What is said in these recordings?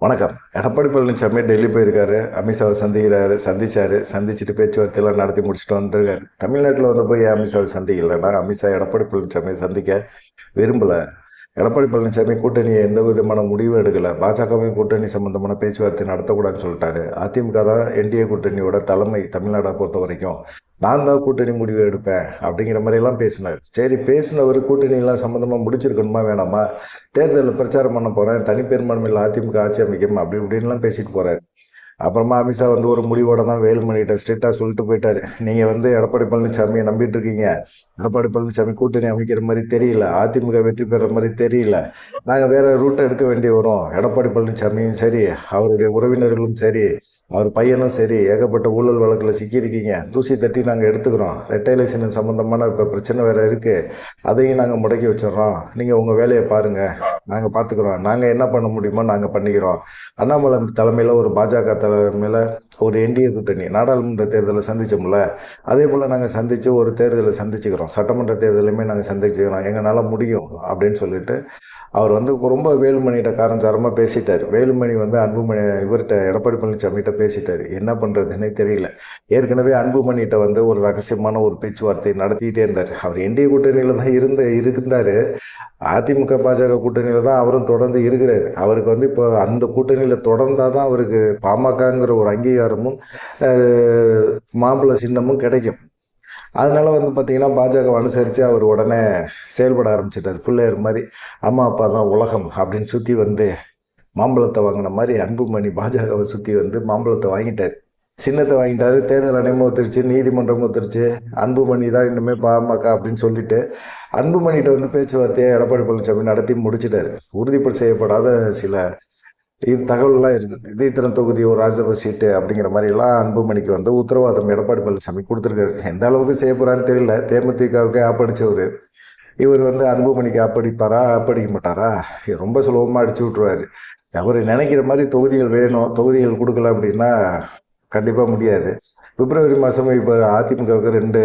வணக்கம். எடப்பாடி பழனிசாமி டெல்லி போயிருக்காரு அமித்ஷாவை சந்திக்கிறாரு சந்திச்சாரு சந்திச்சுட்டு பேச்சுவார்த்தையெல்லாம் நடத்தி முடிச்சுட்டு வந்திருக்காரு. தமிழ்நாட்டில் வந்து போய் அமித்ஷாவை சந்திக்கலைன்னா அமித்ஷா எடப்பாடி பழனிசாமியை சந்திக்க விரும்பலை. எடப்பாடி பழனிசாமி கூட்டணி எந்த விதமான முடிவும் எடுக்கலை. பாஜகவையும் கூட்டணி சம்பந்தமான பேச்சுவார்த்தை நடத்தக்கூடாதுன்னு சொல்லிட்டாரு. அதிமுக தான் என்டிஏ கூட்டணியோட தலைமை தமிழ்நாடை பொறுத்த வரைக்கும். நான் தான் கூட்டணி முடிவு எடுப்பேன் அப்படிங்கிற மாதிரிலாம் பேசினார். சரி பேசினவர் கூட்டணியெல்லாம் சம்மந்தமாக முடிச்சிருக்கணுமா வேணாமா? தேர்தலில் பிரச்சாரம் பண்ண போகிறேன் தனிப்பெரும்பான்மையில் அதிமுக ஆட்சி அமைக்கும் அப்படி இப்படின்லாம் பேசிட்டு போகிறாரு அப்புறமா அமித்ஷா வந்து ஒரு முடிவோட தான் வேலுமணிகிட்ட ஸ்ட்ரிக்டாக சொல்லிட்டு போயிட்டாரு. நீங்கள் வந்து எடப்பாடி பழனிசாமியை நம்பிட்டு இருக்கீங்க. எடப்பாடி பழனிசாமி கூட்டணி அமைக்கிற மாதிரி தெரியல. அதிமுக வெற்றி பெற மாதிரி தெரியல. நாங்கள் வேற ரூட்டை எடுக்க வேண்டி வரும். எடப்பாடி பழனிசாமியும் சரி அவருடைய உறவினர்களும் சரி அவர் பையனும் சரி ஏகப்பட்ட ஊழல் வழக்கில் சிக்கியிருக்கீங்க. தூசி தட்டி நாங்கள் எடுத்துக்கிறோம். ரெட்டை சம்மந்தமான இப்போ பிரச்சனை வேறு இருக்குது அதையும் நாங்கள் முடக்கி வச்சிடுறோம். நீங்கள் உங்கள் வேலையை பாருங்கள் நாங்கள் பார்த்துக்குறோம் நாங்கள் என்ன பண்ண முடியுமோ நாங்கள் பண்ணிக்கிறோம். அண்ணாமலை தலைமையில் ஒரு பாஜக தலைமையில் ஒரு என்டிஏ கூட்டணி நாடாளுமன்ற தேர்தலை சந்திச்சோம்ல அதே போல் நாங்கள் சந்தித்து ஒரு தேர்தலை சந்திச்சுக்கிறோம். சட்டமன்ற தேர்தலையுமே நாங்கள் சந்திச்சுக்கிறோம். எங்களால் முடியும் அப்படின்னு சொல்லிட்டு அவர் வந்து ரொம்ப வேலுமணிகிட்ட காரஞ்சாரமாக பேசிட்டார். வேலுமணி வந்து அன்புமணி இவர்கிட்ட எடப்பாடி பழனிசாமிகிட்ட பேசிட்டார். என்ன பண்ணுறதுன்னே தெரியல. ஏற்கனவே அன்புமணிகிட்ட வந்து ஒரு ரகசியமான ஒரு பேச்சுவார்த்தை நடத்திக்கிட்டே இருந்தார். அவர் என்டிஏ கூட்டணியில் தான் இருந்த இருந்தார். அதிமுக பாஜக கூட்டணியில் தான் அவரும் தொடர்ந்து இருக்கிறார். அவருக்கு வந்து இப்போ அந்த கூட்டணியில் தொடர்ந்தால் தான் அவருக்கு பாமகங்கிற ஒரு அங்கீகாரமும் மாம்பழ சின்னமும் கிடைக்கும். அதனால் வந்து பார்த்திங்கன்னா பாஜக அனுசரித்து அவர் உடனே செயல்பட ஆரம்பிச்சிட்டார். பிள்ளையர் மாதிரி அம்மா அப்பா தான் உலகம் அப்படின்னு சுற்றி வந்து மாம்பழத்தை வாங்கின மாதிரி அன்புமணி பாஜகவை சுற்றி வந்து மாம்பழத்தை வாங்கிட்டார். சின்னத்தை வாங்கிட்டாரு தேர்தல் ஆணையம் ஒத்துருச்சு நீதிமன்றம் ஒத்துருச்சு அன்புமணி தான் இன்னுமே பாமக அப்படின்னு சொல்லிட்டு அன்புமணிகிட்ட வந்து பேச்சுவார்த்தையை எடப்பாடி பழனிசாமி நடத்தி முடிச்சிட்டாரு. உறுதிப்பட செய்யப்படாத சில இது தகவல்லாம் இருக்குது. இதயத்திறன் தொகுதி ஒரு ராஜ்யசபா சீட்டு அப்படிங்கிற மாதிரிலாம் அன்புமணிக்கு வந்து உத்தரவாதம் எடப்பாடி பழனிசாமி கொடுத்துருக்காரு. எந்த அளவுக்கு செய்ய போகிறான்னு தெரியல. தேமுதிகவுக்கு ஆப்படிச்சவர். இவர் வந்து அன்புமணிக்கு ஆப்படிப்பாரா ஆப்படிக்க மாட்டாரா? ரொம்ப சுலபமாக அடிச்சு விட்ருவாரு அவர் நினைக்கிற மாதிரி தொகுதிகள் வேணும். தொகுதிகள் கொடுக்கல அப்படின்னா கண்டிப்பாக முடியாது. பிப்ரவரி மாதம் இப்போ அதிமுகவுக்கு ரெண்டு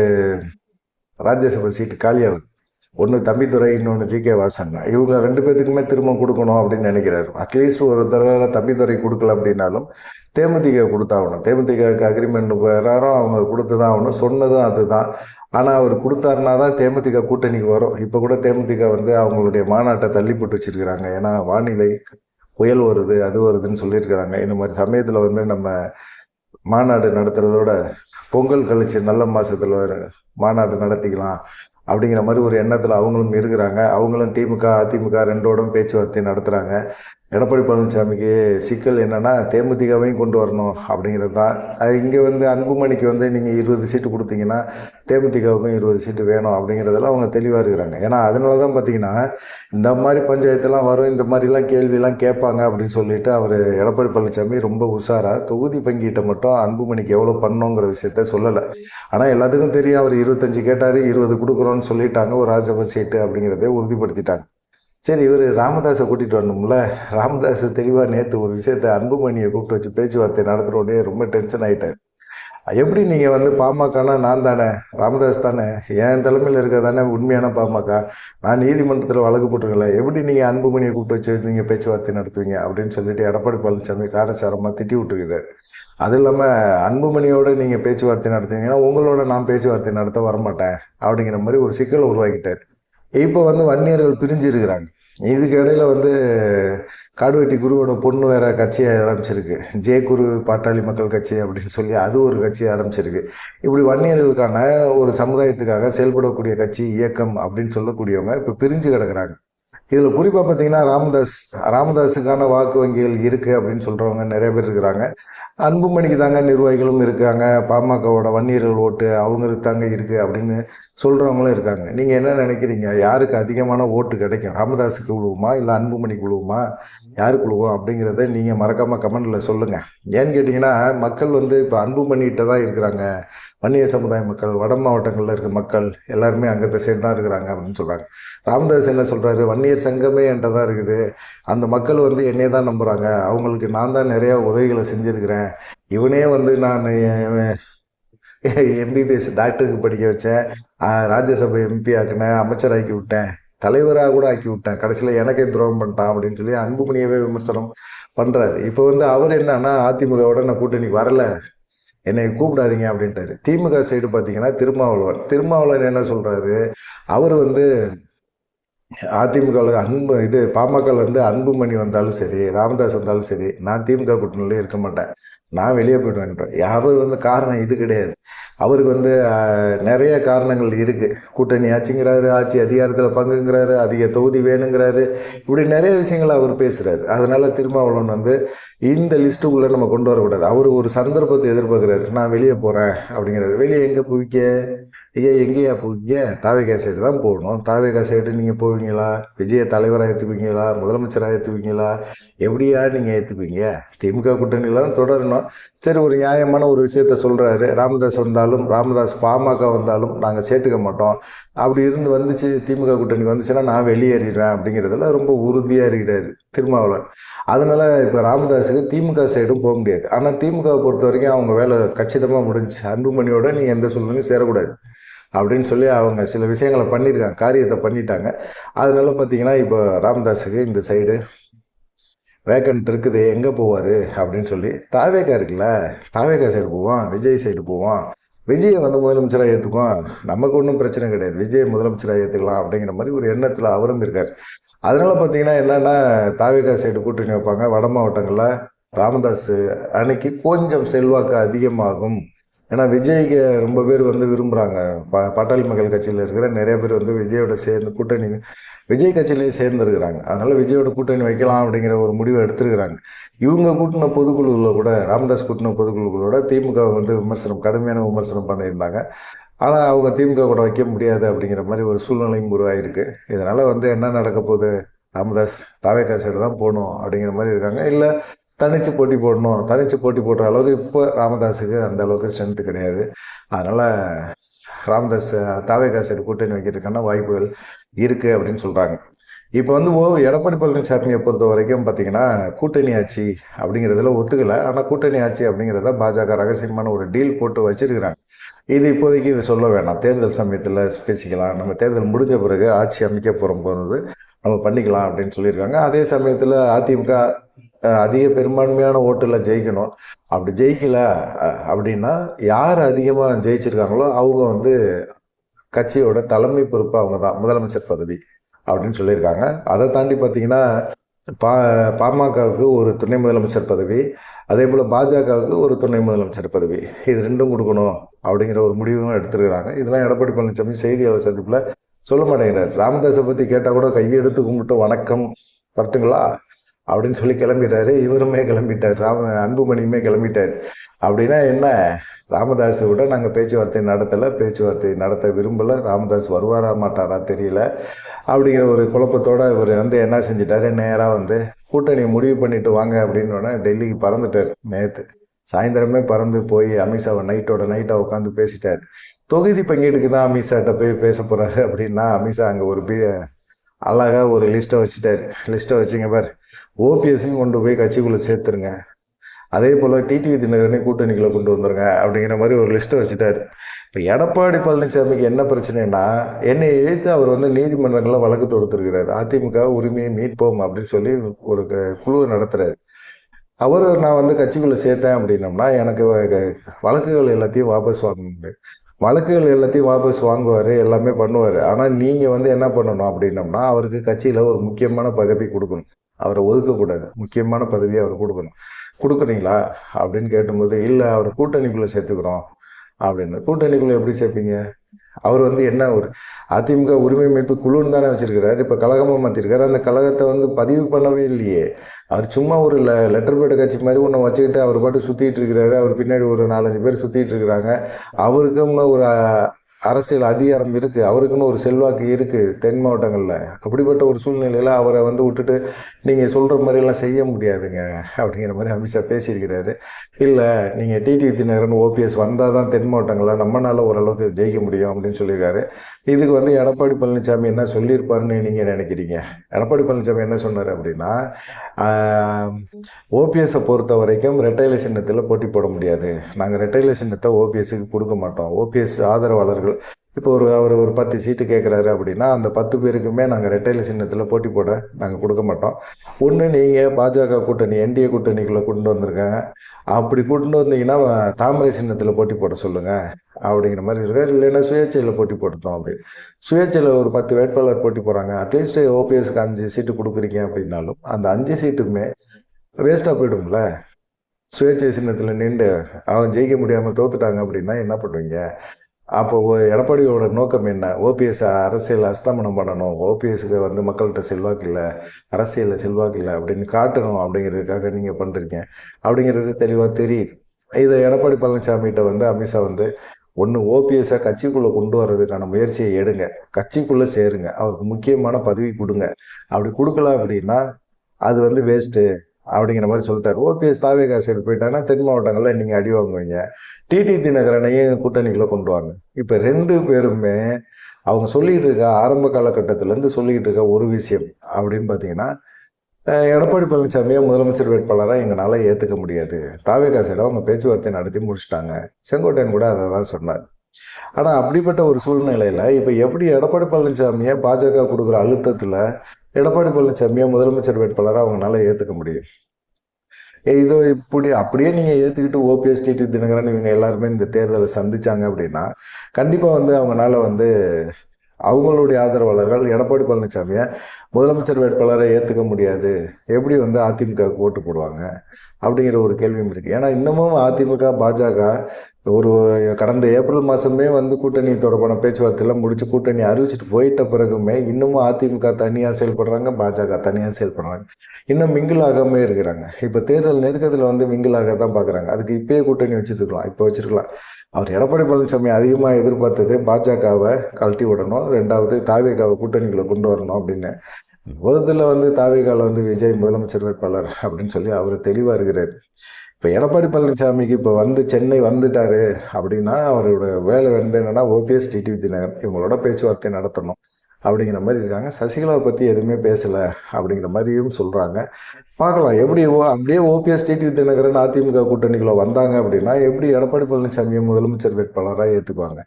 ராஜ்யசபா சீட்டு காலியாகுது. ஒன்று தம்பித்துறை இன்னொன்று ஜி கே வாசன் இவங்க ரெண்டு பேர்த்துக்குமே திரும்ப கொடுக்கணும் அப்படின்னு நினைக்கிறாரு. அட்லீஸ்ட் ஒரு தடவை தம்பித்துறை கொடுக்கல அப்படின்னாலும் தேமுதிக கொடுத்தாகணும் தேமுதிகவுக்கு அக்ரிமெண்ட் வேறாரும் அவங்க கொடுத்து தான் ஆகணும். சொன்னதும் அதுதான். ஆனால் அவர் கொடுத்தாருனா தான் தேமுதிக கூட்டணிக்கு வரும். இப்போ கூட தேமுதிக வந்து அவங்களுடைய மாநாட்டை தள்ளி போட்டு வச்சுருக்கிறாங்க. ஏன்னா வானிலை புயல் வருது அது வருதுன்னு சொல்லியிருக்கிறாங்க. இந்த மாதிரி சமயத்தில் வந்து நம்ம மாநாடு நடத்துறதோட பொங்கல் கழிச்சு நல்ல மாதத்தில் மாநாடு நடத்திக்கலாம். அப்படிங்கிற மாதிரி ஒரு எண்ணத்தில் அவங்களும் இருக்கிறாங்க அவங்களும் திமுக அதிமுக ரெண்டோடும் பேச்சுவார்த்தை நடத்துகிறாங்க எடப்பாடி பழனிசாமிக்கு சிக்கல் என்னென்னா தேமுதிகவையும் கொண்டு வரணும் அப்படிங்கிறது தான். அது இங்கே வந்து அன்புமணிக்கு வந்து நீங்கள் இருபது சீட்டு கொடுத்தீங்கன்னா தேமுதிகவுக்கும் இருபது சீட்டு வேணும் அப்படிங்கிறதெல்லாம் அவங்க தெளிவாக இருக்கிறாங்க. ஏன்னா அதனால தான் பார்த்தீங்கன்னா இந்த மாதிரி பஞ்சாயத்துலாம் வரும் இந்த மாதிரிலாம் கேள்வியெல்லாம் கேட்பாங்க அப்படின்னு சொல்லிட்டு அவர் எடப்பாடி பழனிசாமி ரொம்ப உஷாராக தொகுதி பங்கீட்டை மட்டும் அன்புமணிக்கு எவ்வளோ பண்ணோங்கிற விஷயத்த சொல்லலை. ஆனால் எல்லாத்துக்கும் தெரியும் அவர் இருபத்தஞ்சு கேட்டார் இருபது கொடுக்குறோன்னு சொல்லிட்டாங்க ஒரு ராஜ்யசபா சீட்டு அப்படிங்கிறத உறுதிப்படுத்திட்டாங்க. சரி இவர் ராமதாஸை கூட்டிகிட்டு வரணும்ல? ராமதாஸ் தெளிவாக நேற்று ஒரு விஷயத்த அன்புமணியை கூப்பிட்டு வச்சு பேச்சுவார்த்தை நடத்துகிறோடனே ரொம்ப டென்ஷன் ஆகிட்டார் எப்படி நீங்கள் வந்து பாமகனா நான் தானே? ராமதாஸ் தானே? என் தலைமையில் இருக்க தானே உண்மையான பாமக? நான் நீதிமன்றத்தில் வழக்கு போட்டிருக்கல எப்படி நீங்கள் அன்புமணியை கூப்பிட்டு வச்சு நீங்கள் பேச்சுவார்த்தை நடத்துவீங்க? அப்படின்னு சொல்லிட்டு எடப்பாடி பழனிசாமி காரசாரமாக திட்டி விட்டுருக்குறாரு. அது இல்லாமல் அன்புமணியோட நீங்கள் பேச்சுவார்த்தை நடத்துவீங்கன்னா உங்களோட நான் பேச்சுவார்த்தை நடத்த வரமாட்டேன் அப்படிங்கிற மாதிரி ஒரு சிக்கலை உருவாக்கிட்டார். இப்போ வந்து வன்னியர்கள் பிரிஞ்சு இருக்கிறாங்க இதுக்கு இடையில வந்து காடுவெட்டி குருவோட பொண்ணு வேற கட்சியை ஆரம்பிச்சிருக்கு. ஜே குரு பாட்டாளி மக்கள் கட்சி அப்படின்னு சொல்லி அது ஒரு கட்சி ஆரம்பிச்சிருக்கு. இப்படி வன்னியர்களுக்கான ஒரு சமுதாயத்துக்காக செயல்படக்கூடிய கட்சி இயக்கம் அப்படின்னு சொல்லக்கூடியவங்க இப்போ பிரிஞ்சு கிடக்குறாங்க. இதில் குறிப்பாக பார்த்தீங்கன்னா ராமதாஸ் ராமதாஸுக்கான வாக்கு வங்கிகள் இருக்குது அப்படின்னு சொல்கிறவங்க நிறைய பேர் இருக்கிறாங்க. அன்புமணிக்கு தாங்க நிர்வாகிகளும் இருக்காங்க. பாமகவோட வன்னியர்கள் ஓட்டு அவங்களுக்கு தாங்க இருக்குது அப்படின்னு சொல்கிறவங்களும் இருக்காங்க. நீங்கள் என்ன நினைக்கிறீங்க? யாருக்கு அதிகமான ஓட்டு கிடைக்கும்? ராமதாஸுக்கு விழுவுமா இல்லை அன்புமணிக்கு விழுவுமா யாருக்கு விழுவும் அப்படிங்கிறத நீங்கள் மறக்காமல் கமெண்டில் சொல்லுங்கள் ஏன்னு கேட்டிங்கன்னா மக்கள் வந்து இப்போ அன்புமணிகிட்ட தான் இருக்கிறாங்க. வன்னிய சமுதாய மக்கள் வட மாவட்டங்களில் இருக்க மக்கள் எல்லாருமே அங்கே சேர்ந்து தான் இருக்கிறாங்க அப்படின்னு சொல்கிறாங்க ராமதாஸ் என்ன சொல்கிறாரு வன்னியர் சங்கமே என்கிட்ட தான் இருக்குது. அந்த மக்கள் வந்து என்னையே தான் நம்புகிறாங்க அவங்களுக்கு நான் தான் நிறையா உதவிகளை செஞ்சுருக்கிறேன். இவனே வந்து நான் எம்பிபிஎஸ் டாக்டருக்கு படிக்க வச்சேன். ராஜ்யசபை எம்பி ஆக்கினேன். அமைச்சராக்கி விட்டேன். தலைவராக கூட ஆக்கி விட்டேன். கடைசியில் எனக்கே துரோகம் பண்ணிட்டான் அப்படின்னு சொல்லி அன்புமணியவே விமர்சனம் பண்ணுறாரு இப்போ வந்து அவர் என்னன்னா அதிமுகவோட நான் கூட்டணிக்கு வரல. என்னை கூப்பிடாதீங்க அப்படின்ட்டாரு. திமுக சைடு பார்த்தீங்கன்னா திருமாவளவன். திருமாவளவன் என்ன சொல்கிறாரு அவர் வந்து அதிமுகவில் அன்பு இது பாமகலேருந்து அன்புமணி வந்தாலும் சரி ராமதாஸ் வந்தாலும் சரி நான் திமுக கூட்டணியிலே இருக்க மாட்டேன். நான் வெளியே போயிடுவேன்றேன் அவர் வந்து காரணம் இது கிடையாது. அவருக்கு வந்து நிறைய காரணங்கள் இருக்குது கூட்டணி ஆட்சிங்கிறாரு ஆட்சி அதிகாரத்தில் பங்குங்கிறாரு அதிக தொகுதி வேணுங்கிறாரு. இப்படி நிறைய விஷயங்கள் அவர் பேசுகிறாரு அதனால் திருமாவளவன் வந்து இந்த லிஸ்ட்டுக்குள்ளே நம்ம கொண்டு வரக்கூடாது. அவர் ஒரு சந்தர்ப்பத்தை எதிர்பார்க்குறாரு. நான் வெளியே போகிறேன் அப்படிங்கிறாரு. வெளியே எங்கே போய்க்க? ஐயா எங்கேயா போவீங்க தாவேகா சைடு தான் போகணும். தாவேகா சைடு நீங்கள் போவீங்களா? விஜய தலைவராக ஏற்றுப்பீங்களா முதலமைச்சராக ஏற்றுப்பீங்களா எப்படியா நீங்கள் ஏற்றுப்பீங்க திமுக கூட்டணியில் தான் தொடரணும். சரி ஒரு நியாயமான ஒரு விஷயத்த சொல்கிறாரு ராமதாஸ் வந்தாலும் ராமதாஸ் பாமக வந்தாலும் நாங்கள் சேர்த்துக்க மாட்டோம். அப்படி இருந்து வந்துச்சு திமுக கூட்டணி வந்துச்சுன்னா நான் வெளியேறிடுவேன் அப்படிங்கிறதுல ரொம்ப உறுதியாக இருக்கிறாரு திருமாவளவன். அதனால் இப்போ ராமதாஸுக்கு திமுக சைடும் போக முடியாது. ஆனால் திமுக பொறுத்த வரைக்கும் அவங்க வேலை கச்சிதமாக முடிஞ்சுச்சு. அன்புமணியோட நீங்கள் எந்த சூழ்நிலையும் சேரக்கூடாது. அப்படின்னு சொல்லி அவங்க சில விஷயங்களை பண்ணியிருக்காங்க காரியத்தை பண்ணிட்டாங்க. அதனால பார்த்தீங்கன்னா இப்போ ராமதாஸுக்கு இந்த சைடு வேக்கண்ட் இருக்குது எங்கே போவார் அப்படின்னு சொல்லி தாவேக்கா இருக்குல்ல தாவேக்கா சைடு போவோம் விஜய் சைடு போவோம் விஜயை வந்து முதலமைச்சராக ஏற்றுக்குவோம் நமக்கு ஒன்றும் பிரச்சனை கிடையாது. விஜய் முதலமைச்சராக ஏற்றுக்கலாம் அப்படிங்கிற மாதிரி ஒரு எண்ணத்தில் அவரும் இருக்கார் அதனால் பார்த்தீங்கன்னா என்னென்னா தாவேக்கா சைடு கூட்டணி வைப்பாங்க. வட மாவட்டங்களில் ராமதாஸ் அன்னைக்கு கொஞ்சம் செல்வாக்கு அதிகமாகும். ஏன்னா விஜய்க்கு ரொம்ப பேர் வந்து விரும்புகிறாங்க பா பாட்டாளி மக்கள் கட்சியில் இருக்கிற நிறைய பேர் வந்து விஜயோட சேர்ந்து கூட்டணி விஜய் கட்சியிலேயே சேர்ந்துருக்கிறாங்க. அதனால் விஜயோட கூட்டணி வைக்கலாம் அப்படிங்கிற ஒரு முடிவை எடுத்திருக்கிறாங்க. இவங்க கூட்டின பொதுக்குழுவில் கூட ராமதாஸ் கூட்டின பொதுக்குழுக்களோட திமுக வந்து விமர்சனம் கடுமையான விமர்சனம் பண்ணியிருந்தாங்க. ஆனால் அவங்க திமுக கூட வைக்க முடியாது அப்படிங்கிற மாதிரி ஒரு சூழ்நிலையும் உருவாயிருக்கு. இதனால் வந்து என்ன நடக்க போகுது? ராமதாஸ் தாவேக்கா சைடு தான் போகணும் அப்படிங்கிற மாதிரி இருக்காங்க. இல்லை தனிச்சு போட்டி போடணும். தனிச்சு போட்டி போடுற அளவுக்கு இப்போ ராமதாஸுக்கு அந்த அளவுக்கு ஸ்ட்ரென்த்து கிடையாது. அதனால் ராமதாஸ் தாவேக்கா சைடு கூட்டணி வைக்கிறதுக்கான வாய்ப்புகள் இருக்குது அப்படின்னு சொல்கிறாங்க இப்போ வந்து ஓ எடப்பாடி பழனிசாமியை பொறுத்த வரைக்கும் பார்த்தீங்கன்னா கூட்டணி ஆட்சி அப்படிங்கிறதுல ஒத்துக்கலை. ஆனால் கூட்டணி ஆட்சி அப்படிங்கிறத பாஜக ரகசியமான ஒரு டீல் போட்டு வச்சிருக்கிறாங்க. இது இப்போதைக்கு சொல்ல வேணாம். தேர்தல் சமயத்தில் பேசிக்கலாம். நம்ம தேர்தல் முடிஞ்ச பிறகு ஆட்சி அமைக்க போகிற போது நம்ம பண்ணிக்கலாம் அப்படின்னு சொல்லியிருக்காங்க. அதே சமயத்தில் அதிமுக அதிக பெரும்பான்மையான ஓட்டில் ஜெயிக்கணும். அப்படி ஜெயிக்கல அப்படின்னா யார் அதிகமாக ஜெயிச்சிருக்காங்களோ அவங்க வந்து கட்சியோட தலைமை பொறுப்பு அவங்க தான் முதலமைச்சர் பதவி அப்படின்னு சொல்லியிருக்காங்க. அதை தாண்டி பார்த்தீங்கன்னா பா பாமகவுக்கு ஒரு துணை முதலமைச்சர் பதவி அதே போல் பாஜகவுக்கு ஒரு துணை முதலமைச்சர் பதவி. இது ரெண்டும் கொடுக்கணும் அப்படிங்கிற ஒரு முடிவும் எடுத்துருக்கிறாங்க. இதெல்லாம் எடப்பாடி பழனிசாமி செய்தியாளர் சந்திப்பில் சொல்ல மாட்டேங்கிறார் ராமதாஸை பற்றி கேட்டால் கூட கையெடுத்து கும்பிட்டு வணக்கம் வரட்டுங்களா? அப்படின்னு சொல்லி கிளம்பிட்டாரு. இவருமே கிளம்பிட்டார். ராம அன்புமணியுமே கிளம்பிட்டார். அப்படின்னா என்ன? ராமதாஸை விட நாங்கள் பேச்சுவார்த்தை நடத்தலை. பேச்சுவார்த்தை நடத்த விரும்பலை. ராமதாஸ் வருவாரா மாட்டாரா தெரியல. அப்படிங்கிற ஒரு குழப்பத்தோடு இவர் வந்து என்ன செஞ்சிட்டாரு? நேராக வந்து கூட்டணி முடிவு பண்ணிட்டு வாங்க அப்படின்னு டெல்லிக்கு பறந்துட்டார் நேற்று சாயந்தரமே பறந்து போய் அமித்ஷாவை நைட்டோட நைட்டாக உட்காந்து பேசிட்டார். தொகுதி பங்கீடுக்கு தான் அமித்ஷாட்ட போய் பேச போகிறாரு அப்படின்னா அமித்ஷா அங்கே ஒரு பி அழகாக ஒரு லிஸ்ட்டை வச்சுட்டாரு. லிஸ்ட்டை வச்சுங்க பார். ஓபிஎஸ்ஸையும் கொண்டு போய் கட்சிக்குள்ளே சேர்த்துருங்க. அதே போல் டிடிவி தினகரனை கூட்டணிக்குள்ளே கொண்டு வந்துருங்க அப்படிங்கிற மாதிரி ஒரு லிஸ்ட்டை வச்சுட்டார். இப்போ எடப்பாடி பழனிசாமிக்கு என்ன பிரச்சனைனா என்னை எதிர்த்து அவர் வந்து நீதிமன்றங்களில் வழக்கு தொடுத்துருக்கிறார். அதிமுக உரிமையை மீட்போம் அப்படின்னு சொல்லி ஒரு க- குழுவை நடத்துகிறார் அவர் நான் வந்து கட்சிக்குள்ளே சேர்த்தேன் அப்படின்னம்னா எனக்கு வழக்குகள் எல்லாத்தையும் வாபஸ் வாங்கணும். வழக்குகள் எல்லாத்தையும் வாபஸ் வாங்குவார் எல்லாமே பண்ணுவார். ஆனால் நீங்கள் வந்து என்ன பண்ணணும் அப்படின்னம்னா அவருக்கு கட்சியில் ஒரு முக்கியமான பதவி கொடுக்கணும். அவரை ஒதுக்கக்கூடாது. முக்கியமான பதவியை அவர் கொடுக்கணும். கொடுக்குறீங்களா? அப்படின்னு கேட்டும்போது இல்லை அவர் கூட்டணிக்குள்ளே சேர்த்துக்கிறோம். அப்படின்னு. கூட்டணிக்குள்ளே எப்படி சேர்ப்பீங்க? அவர் வந்து என்ன ஒரு அதிமுக உரிமை மீட்பு குழுன்னு தானே வச்சிருக்கிறாரு. இப்போ கழகமாக மாற்றிருக்காரு அந்த கழகத்தை வந்து பதிவு பண்ணவே இல்லையே. அவர் சும்மா ஒரு லெ லெட்டர் பேட் கட்சி மாதிரி ஒன்று வச்சுக்கிட்டு அவர் பாட்டு சுற்றிட்டு இருக்கிறாரு. அவர் பின்னாடி ஒரு நாலஞ்சு பேர் சுற்றிட்டு இருக்கிறாங்க. அவருக்கும் ஒரு அரசியல் அதிகாரம் இருக்குது அவருக்குன்னு ஒரு செல்வாக்கு இருக்குது தென் மாவட்டங்களில். அப்படிப்பட்ட ஒரு சூழ்நிலையில் அவரை வந்து விட்டுட்டு நீங்கள் சொல்கிற மாதிரிலாம் செய்ய முடியாதுங்க அப்படிங்கிற மாதிரி அமித்ஷா பேசியிருக்கிறாரு. இல்லை நீங்கள் டிடி தினகரன் ஓபிஎஸ் வந்தால் தான் தென் மாவட்டங்களில் நம்மளால் ஓரளவுக்கு ஜெயிக்க முடியும் அப்படின்னு சொல்லியிருக்காரு. இதுக்கு வந்து எடப்பாடி பழனிசாமி என்ன சொல்லியிருப்பாருன்னு நீங்கள் நினைக்கிறீங்க? எடப்பாடி பழனிசாமி என்ன சொன்னார் அப்படின்னா ஓபிஎஸ்ஸை பொறுத்த வரைக்கும் ரெட்டையில சின்னத்தில் போட்டி போட முடியாது. நாங்கள் ரெட்டையில சின்னத்தை ஓபிஎஸ்க்கு கொடுக்க மாட்டோம். ஓபிஎஸ் ஆதரவாளர்கள் இப்போ ஒரு அவர் ஒரு பத்து சீட்டு கேட்குறாரு அப்படின்னா அந்த பத்து பேருக்குமே நாங்கள் ரெட்டையில சின்னத்தில் போட்டி போட நாங்கள் கொடுக்க மாட்டோம். ஒன்று நீங்கள் பாஜக கூட்டணி என்டிஏ கூட்டணிக்குள்ளே கொண்டு வந்திருக்காங்க அப்படி கொண்டு வந்தீங்கன்னா தாமரை சின்னத்தில் போட்டி போட சொல்லுங்கள் அப்படிங்கிற மாதிரி இருக்கார் இல்லைன்னா சுயேட்சையில் போட்டி போட்டோம் அப்படி. சுயேட்சையில் ஒரு பத்து வேட்பாளர் போட்டி போகிறாங்க அட்லீஸ்ட் ஓபிஎஸ்க்கு அஞ்சு சீட்டு கொடுக்குறீங்க அப்படின்னாலும் அந்த அஞ்சு சீட்டுமே வேஸ்ட்டாக போயிடும்ல. சுயேட்சை சின்னத்தில் நின்று அவன் ஜெயிக்க முடியாமல் தோத்துட்டாங்க அப்படின்னா என்ன பண்ணுவீங்க? அப்போ எடப்பாடியோட நோக்கம் என்ன? ஓபிஎஸ் அரசியல் அஸ்தமனம் பண்ணணும். ஓபிஎஸ்க்கு வந்து மக்கள்கிட்ட செல்வாக்கு இல்லை அரசியலில் செல்வாக்கு இல்லை அப்படின்னு காட்டணும் அப்படிங்கிறதுக்காக நீங்கள் பண்ணுறீங்க அப்படிங்கிறது தெளிவாக தெரியுது. இதை எடப்பாடி பழனிசாமிகிட்ட வந்து அமித்ஷா வந்து ஒன்று ஓபிஎஸ்ஸை கட்சிக்குள்ளே கொண்டு வர்றதுக்கான முயற்சியை எடுங்க. கட்சிக்குள்ளே சேருங்க. அவருக்கு முக்கியமான பதவி கொடுங்க. அப்படி கொடுக்கல அப்படின்னா அது வந்து வேஸ்ட்டு அப்படிங்கிற மாதிரி சொல்லிட்டார். ஓபிஎஸ் தாவேகா சைடு போயிட்டாங்கன்னா தென் மாவட்டங்களில் நீங்கள் அடி வாங்குவீங்க. டிடி தினகரனையும் கூட்டணிக்குள்ளே கொண்டு வாங்க. இப்போ ரெண்டு பேருமே அவங்க சொல்லிட்டு இருக்க ஆரம்ப காலகட்டத்திலேருந்து சொல்லிக்கிட்டு இருக்க ஒரு விஷயம் அப்படின்னு பார்த்தீங்கன்னா எடப்பாடி பழனிசாமியை முதலமைச்சர் வேட்பாளராக எங்களால் ஏற்றுக்க முடியாது. தாவேகா சைடு அவங்க பேச்சுவார்த்தை நடத்தி முடிச்சிட்டாங்க. செங்கோட்டையன் கூட அதை தான் சொன்னார். ஆனால் அப்படிப்பட்ட ஒரு சூழ்நிலையில் இப்போ எப்படி எடப்பாடி பழனிசாமியை பாஜக கொடுக்குற அழுத்தத்தில் எடப்பாடி பழனிசாமியை முதலமைச்சர் வேட்பாளராக அவங்களால ஏற்றுக்க முடியும். இதோ இப்படி அப்படியே நீங்கள் ஏற்றுக்கிட்டு ஓபிஎஸ் டிடி தினகரன் இவங்க எல்லாருமே இந்த தேர்தலை சந்திச்சாங்க அப்படின்னா கண்டிப்பாக வந்து அவங்களால வந்து அவங்களுடைய ஆதரவாளர்கள் எடப்பாடி பழனிசாமியை முதலமைச்சர் வேட்பாளரை ஏற்றுக்க முடியாது. எப்படி வந்து அதிமுகவுக்கு ஓட்டு போடுவாங்க? அப்படிங்கிற ஒரு கேள்வியும் இருக்குது ஏன்னா இன்னமும் அதிமுக பாஜக ஒரு கடந்த ஏப்ரல் மாதமே வந்து கூட்டணி தொடர்பான பேச்சுவார்த்தையெல்லாம் முடிச்சு கூட்டணி அறிவிச்சிட்டு போயிட்ட பிறகுமே இன்னமும் அதிமுக தனியாக செயல்படுறாங்க பாஜக தனியாக செயல்படுறாங்க. இன்னும் மிங்கிளாகாமே இருக்கிறாங்க. இப்போ தேர்தல் நெருக்கத்தில் வந்து மிங்கிளாக தான் பார்க்குறாங்க அதுக்கு இப்பயே கூட்டணி வச்சுருக்கலாம். இப்போ வச்சிருக்கலாம். அவர் எடப்பாடி பழனிசாமி அதிகமாக எதிர்பார்த்தது பாஜகவை கழட்டி விடணும். ரெண்டாவது தாவேகாவை கூட்டணிகளை கொண்டு வரணும் அப்படின்னு. விரதத்தில் வந்து தாவேகாவில் வந்து விஜய் முதலமைச்சர் வேட்பாளர் அப்படின்னு சொல்லி அவர் தெளிவாக இருக்கிறார். இப்போ எடப்பாடி பழனிசாமிக்கு இப்போ வந்து சென்னை வந்துட்டாரு அப்படின்னா அவரோட வேலை வந்து என்னன்னா ஓபிஎஸ் டிடிவி தினகரன் இவங்களோட பேச்சுவார்த்தை நடத்தணும் அப்படிங்கிற மாதிரி இருக்காங்க. சசிகலாவை பற்றி எதுவுமே பேசலை அப்படிங்கிற மாதிரியும் சொல்கிறாங்க பார்க்கலாம் எப்படி ஓ அப்படியே ஓபிஎஸ் டிடிவி தினகரன் அதிமுக கூட்டணிக்குள்ள வந்தாங்க அப்படின்னா எப்படி எடப்பாடி பழனிசாமியை முதலமைச்சர் வேட்பாளராக ஏற்றுக்குவாங்க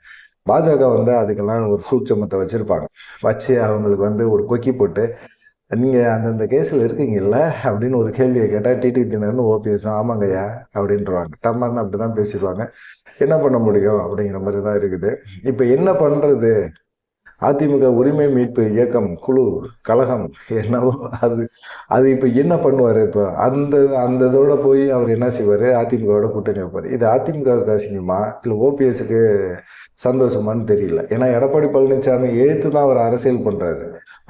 பாஜக வந்து அதுக்கெல்லாம் ஒரு சூட்சமத்தை வச்சுருப்பாங்க. வச்சு அவங்களுக்கு வந்து ஒரு கொக்கி போட்டு நீங்கள் அந்தந்த கேஸில் இருக்கீங்கல்ல அப்படின்னு ஒரு கேள்வியை கேட்டால் டிடி தினர்னு ஓபிஎஸ் ஆமாங்கய்யா அப்படின்றவாங்க. டம்மான்னு அப்படி தான் பேசிடுவாங்க. என்ன பண்ண முடியும் அப்படிங்கிற மாதிரி தான் இருக்குது. இப்போ என்ன பண்ணுறது அதிமுக உரிமை மீட்பு இயக்கம் குழு கழகம் என்னவோ அது அது இப்போ என்ன பண்ணுவார் இப்போ? அந்த அந்த இதோட போய் அவர் என்ன செய்வார்? அதிமுகவோட கூட்டணி வைப்பார். இது அதிமுகவுக்கு அசிங்கமா? இல்லை ஓபிஎஸ்க்கு சந்தோஷமான்னு தெரியல. ஏன்னா எடப்பாடி பழனிசாமி எழுத்து தான் அவர் அரசியல் பண்ணுறாரு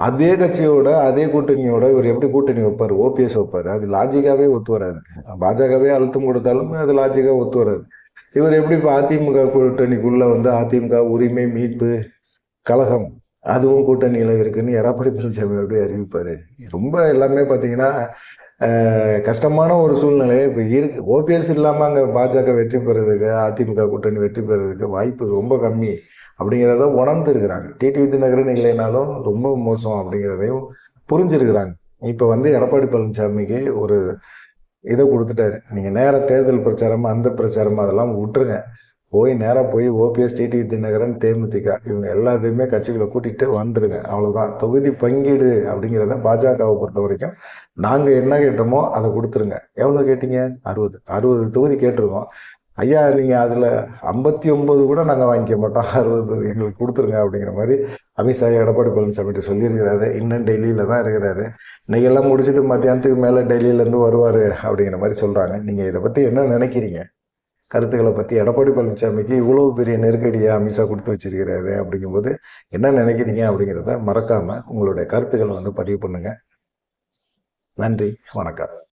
அதே கட்சியோட அதே கூட்டணியோட இவர் எப்படி கூட்டணி வைப்பார்? ஓபிஎஸ் வைப்பார். அது லாஜிக்காகவே ஒத்து வராது. பாஜகவே அழுத்தம் கொடுத்தாலும் அது லாஜிக்காக ஒத்து வராது. இவர் எப்படி இப்போ அதிமுக கூட்டணிக்குள்ளே வந்து அதிமுக உரிமை மீட்பு கழகம் அதுவும் கூட்டணியில் இருக்குன்னு எடப்பாடி பழனிசாமி எப்படி அறிவிப்பார்? ரொம்ப எல்லாமே பார்த்தீங்கன்னா கஷ்டமான ஒரு சூழ்நிலை இப்போ இருக்கு. ஓபிஎஸ் இல்லாமல் அங்கே பாஜக வெற்றி பெறதுக்கு அதிமுக கூட்டணி வெற்றி பெறதுக்கு வாய்ப்பு ரொம்ப கம்மி அப்படிங்கிறத உணர்ந்துருக்கிறாங்க. டிடி டிடிவி இல்லைனாலும் ரொம்ப மோசம் அப்படிங்கிறதையும் புரிஞ்சிருக்கிறாங்க. இப்போ வந்து எடப்பாடி பழனிசாமிக்கு ஒரு இதை கொடுத்துட்டாரு. நீங்கள் நேர தேர்தல் பிரச்சாரம் அந்த பிரச்சாரம் அதெல்லாம் விட்டுருங்க. போய் நேராக போய் ஓபிஎஸ் டிடிவி தினகரன் தேமுதிக இவங்க எல்லாத்தையுமே கட்சிகளை கூட்டிகிட்டு வந்துடுங்க அவ்வளோதான் தொகுதி பங்கீடு அப்படிங்கிறத பாஜகவை பொறுத்த வரைக்கும் நாங்கள் என்ன கேட்டோமோ அதை கொடுத்துருங்க. எவ்வளோ கேட்டீங்க? அறுபது. அறுபது தொகுதி கேட்டிருக்கோம். ஐயா நீங்கள் அதில் ஐம்பத்தி ஒம்பது கூட நாங்கள் வாங்கிக்க மாட்டோம். அறுபது எங்களுக்கு கொடுத்துருங்க அப்படிங்கிற மாதிரி அமித்ஷா எடப்பாடி பழனிசாமிகிட்ட சொல்லியிருக்கிறாரு. இன்னும் டெல்லியில் தான் இருக்கிறாரு. இன்னைக்கு எல்லாம் முடிச்சுட்டு மத்தியானத்துக்கு மேலே டெல்லியிலேருந்து வருவார் அப்படிங்கிற மாதிரி சொல்கிறாங்க நீங்கள் இதை பற்றி என்ன நினைக்கிறீங்க? கருத்துக்களை பற்றி எடப்பாடி பழனிசாமிக்கு இவ்வளோ பெரிய நெருக்கடியை அமித்ஷா கொடுத்து வச்சிருக்கிறாரு அப்படிங்கும்போது என்ன நினைக்கிறீங்க அப்படிங்கிறத மறக்காமல் உங்களுடைய கருத்துக்களை வந்து பதிவு பண்ணுங்கள் நன்றி வணக்கம்.